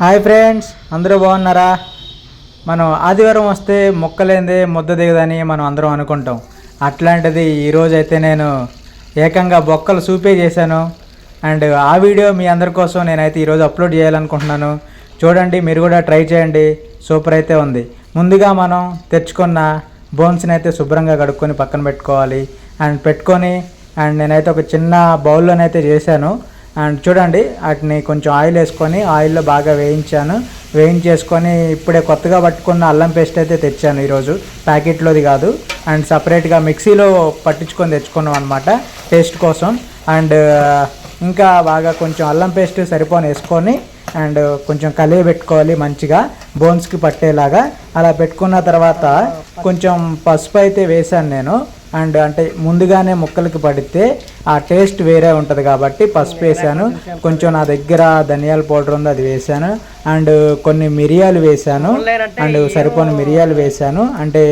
Hi friends అందరూ బాగున్నారా? మనం ఆదివారం వస్తే మొక్కలేందే ముద్ద దిగదని మనం అందరం అనుకుంటాం. అట్లాంటిది ఈరోజైతే నేను ఏకంగా బొక్కలు సూపే చేశాను. అండ్ ఆ వీడియో మీ అందరి కోసం నేనైతే ఈరోజు అప్లోడ్ చేయాలనుకుంటున్నాను. చూడండి మీరు కూడా ట్రై చేయండి. సూపర్ అయితే ఉంది. ముందుగా మనం తెచ్చుకున్న బోన్స్ని అయితే శుభ్రంగా కడుక్కొని పక్కన పెట్టుకోవాలి. అండ్ పెట్టుకొని అండ్ నేనైతే ఒక చిన్న బౌల్లోనైతే చేశాను. అండ్ చూడండి వాటిని కొంచెం ఆయిల్ వేసుకొని ఆయిల్లో బాగా వేయించాను. వేయించేసుకొని ఇప్పుడే కొత్తగా పట్టుకున్న అల్లం పేస్ట్ అయితే తెచ్చాను ఈరోజు. ప్యాకెట్లోది కాదు. అండ్ సపరేట్గా మిక్సీలో పట్టించుకొని తెచ్చుకున్నాం అనమాట టేస్ట్ కోసం. అండ్ ఇంకా బాగా కొంచెం అల్లం పేస్ట్ సరిపోని వేసుకొని అండ్ కొంచెం కలిగి పెట్టుకోవాలి మంచిగా బోన్స్కి పట్టేలాగా. అలా పెట్టుకున్న తర్వాత కొంచెం పసుపు అయితే వేశాను నేను. అండ్ అంటే ముందుగానే ముక్కలకి పడితే ఆ టేస్ట్ వేరే ఉంటుంది కాబట్టి పసుపు వేసాను. కొంచెం నా దగ్గర ధనియాల పౌడర్ ఉంది అది వేసాను. అండ్ కొన్ని మిరియాలు వేసాను. అండ్ సరిపోని మిరియాలు వేసాను. అంటే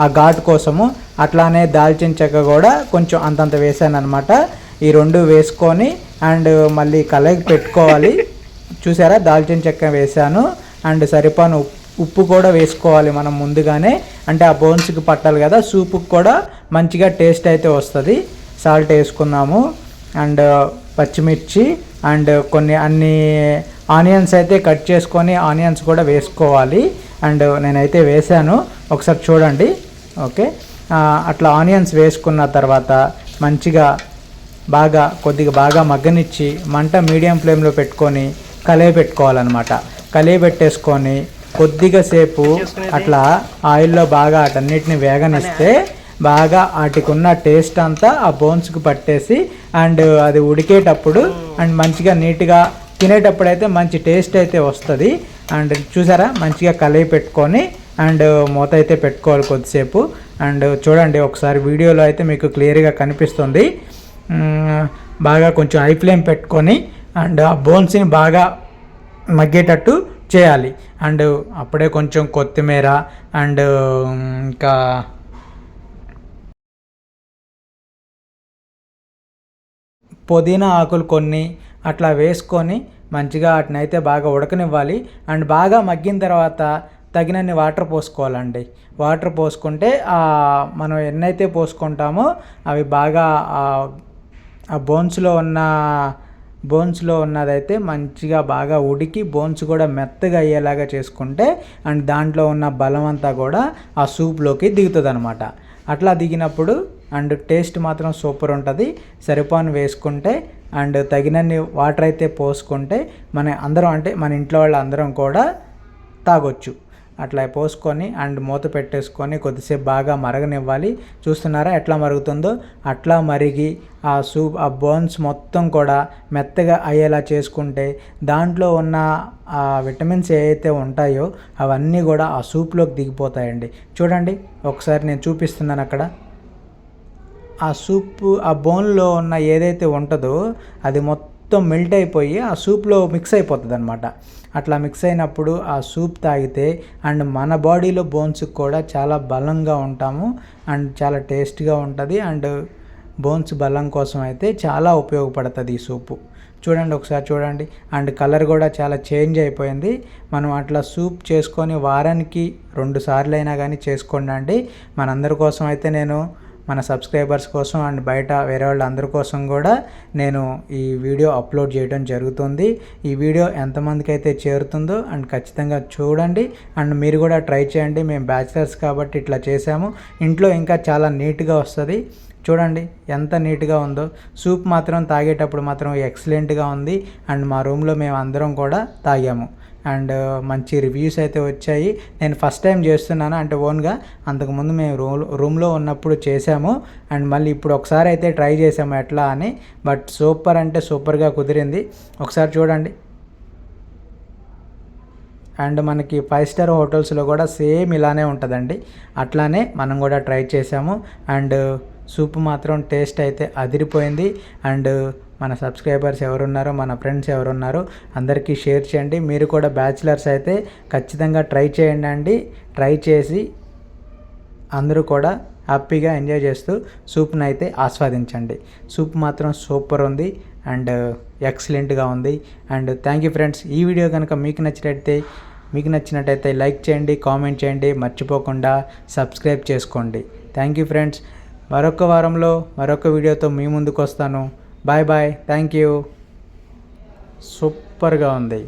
ఆ ఘాటు కోసము అట్లానే దాల్చిన చెక్క కూడా కొంచెం అంతంత వేసాను అనమాట ఈ రెండు వేసుకొని అండ్ మళ్ళీ కలయికి పెట్టుకోవాలి. చూసారా? దాల్చిన చెక్క వేసాను. అండ్ సరిపోను ఉప్పు ఉప్పు కూడా వేసుకోవాలి మనం ముందుగానే. అంటే ఆ బోన్స్కి పట్టాలి కదా సూపుకి కూడా మంచిగా టేస్ట్ అయితే వస్తుంది. సాల్ట్ వేసుకున్నాము అండ్ పచ్చిమిర్చి అండ్ కొన్ని అన్ని ఆనియన్స్ అయితే కట్ చేసుకొని ఆనియన్స్ కూడా వేసుకోవాలి. అండ్ నేనైతే వేసాను ఒకసారి చూడండి. ఓకే. అట్లా ఆనియన్స్ వేసుకున్న తర్వాత మంచిగా బాగా కొద్దిగా బాగా మగ్గనిచ్చి మంట మీడియం ఫ్లేమ్లో పెట్టుకొని కలయి పెట్టుకోవాలన్నమాట కలయి పెట్టేసుకొని కొద్దిగా సేపు అట్లా ఆయిల్లో బాగా అటన్నిటిని వేగనిస్తే బాగా వాటికి ఉన్న టేస్ట్ అంతా ఆ బోన్స్కి పట్టేసి అండ్ అది ఉడికేటప్పుడు అండ్ మంచిగా నీట్గా తినేటప్పుడు అయితే మంచి టేస్ట్ అయితే వస్తుంది. అండ్ చూసారా? మంచిగా కలయి పెట్టుకొని అండ్ మూత అయితే పెట్టుకోవాలి కొద్దిసేపు. అండ్ చూడండి ఒకసారి వీడియోలో అయితే మీకు క్లియర్గా కనిపిస్తుంది. బాగా కొంచెం హై ఫ్లేమ్ పెట్టుకొని అండ్ ఆ బోన్స్ని బాగా మగ్గేటట్టు చేయాలి. అండ్ అప్పుడే కొంచెం కొత్తిమీర అండ్ ఇంకా పుదీనా ఆకులు కొన్ని అట్లా వేసుకొని మంచిగా వాటిని అయితే బాగా ఉడకనివ్వాలి. అండ్ బాగా మగ్గిన తర్వాత తగినన్ని వాటర్ పోసుకోవాలండి. వాటర్ పోసుకుంటే మనం ఎన్నైతే పోసుకుంటామో అవి బాగా ఆ బోన్స్లో ఉన్న బోన్స్లో ఉన్నదైతే మంచిగా బాగా ఉడికి బోన్స్ కూడా మెత్తగా అయ్యేలాగా చేసుకుంటే అండ్ దాంట్లో ఉన్న బలం అంతా కూడా ఆ సూప్లోకి దిగుతుంది అనమాట అట్లా దిగినప్పుడు అండ్ టేస్ట్ మాత్రం సూపర్ ఉంటుంది. సరిపాను వేసుకుంటే అండ్ తగినన్ని వాటర్ అయితే పోసుకుంటే మన అందరం అంటే మన ఇంట్లో వాళ్ళ అందరం కూడా తాగొచ్చు. అట్లా పోసుకొని అండ్ మూత పెట్టేసుకొని కొద్దిసేపు బాగా మరగనివ్వాలి. చూస్తున్నారా ఎట్లా మరుగుతుందో? అట్లా మరిగి ఆ సూప్ ఆ బోన్స్ మొత్తం కూడా మెత్తగా అయ్యేలా చేసుకుంటే దాంట్లో ఉన్న ఆ విటమిన్స్ ఏవైతే ఉంటాయో అవన్నీ కూడా ఆ సూప్లోకి దిగిపోతాయండి. చూడండి ఒకసారి నేను చూపిస్తున్నాను అక్కడ. ఆ సూప్ ఆ బోన్లో ఉన్న ఏదైతే ఉంటుందో అది మొత్తం మొత్తం మెల్ట్ అయిపోయి ఆ సూప్లో మిక్స్ అయిపోతుంది అనమాట అట్లా మిక్స్ అయినప్పుడు ఆ సూప్ తాగితే అండ్ మన బాడీలో బోన్స్కి కూడా చాలా బలంగా ఉంటాము అండ్ చాలా టేస్ట్గా ఉంటుంది అండ్ బోన్స్ బలం కోసం అయితే చాలా ఉపయోగపడుతుంది ఈ సూపు. చూడండి ఒకసారి చూడండి. అండ్ కలర్ కూడా చాలా చేంజ్ అయిపోయింది. మనం అట్లా సూప్ చేసుకొని వారానికి రెండు సార్లు అయినా కానీ చేసుకోండి అండి మనందరి కోసం అయితే నేను మన సబ్స్క్రైబర్స్ కోసం అండ్ బయట వేరే వాళ్ళందరి కోసం కూడా నేను ఈ వీడియో అప్లోడ్ చేయడం జరుగుతుంది. ఈ వీడియో ఎంతమందికి అయితే చేరుతుందో అండ్ ఖచ్చితంగా చూడండి. అండ్ మీరు కూడా ట్రై చేయండి. మేము బ్యాచిలర్స్ కాబట్టి ఇట్లా చేసాము ఇంట్లో ఇంకా చాలా నీట్గా వస్తుంది. చూడండి ఎంత నీట్గా ఉందో. సూప్ మాత్రం తాగేటప్పుడు మాత్రం ఎక్సలెంట్గా ఉంది. అండ్ మా రూమ్లో మేము అందరం కూడా తాగాము. అండ్ మంచి రివ్యూస్ అయితే వచ్చాయి. నేను ఫస్ట్ టైం చేస్తున్నాను. అంటే ఓన్గా అంతకుముందు మేము రూమ్ రూమ్లో ఉన్నప్పుడు చేసాము అండ్ మళ్ళీ ఇప్పుడు ఒకసారి అయితే ట్రై చేసాము ఎట్లా అని. బట్ సూపర్ అంటే సూపర్గా కుదిరింది. ఒకసారి చూడండి. అండ్ మనకి ఫైవ్ స్టార్ హోటల్స్లో కూడా సేమ్ ఇలానే ఉంటుందండి. అట్లానే మనం కూడా ట్రై చేసాము అండ్ సూప్ మాత్రం టేస్ట్ అయితే అదిరిపోయింది. అండ్ మన సబ్స్క్రైబర్స్ ఎవరున్నారో మన ఫ్రెండ్స్ ఎవరున్నారో అందరికీ షేర్ చేయండి. మీరు కూడా బ్యాచిలర్స్ అయితే ఖచ్చితంగా ట్రై చేయండి అండి. ట్రై చేసి అందరూ కూడా హ్యాపీగా ఎంజాయ్ చేస్తూ సూప్ని అయితే ఆస్వాదించండి. సూప్ మాత్రం సూపర్ ఉంది అండ్ ఎక్సలెంట్గా ఉంది. And thank you friends. ఈ వీడియో కనుక మీకు నచ్చినట్టయితే మీకు నచ్చినట్టయితే లైక్ చేయండి కామెంట్ చేయండి మర్చిపోకుండా సబ్స్క్రైబ్ చేసుకోండి. Thank you friends. మరొక వారంలో మరొక వీడియోతో మీ ముందుకు వస్తాను. బాయ్ బాయ్ థ్యాంక్ యూ సూపర్గా ఉంది.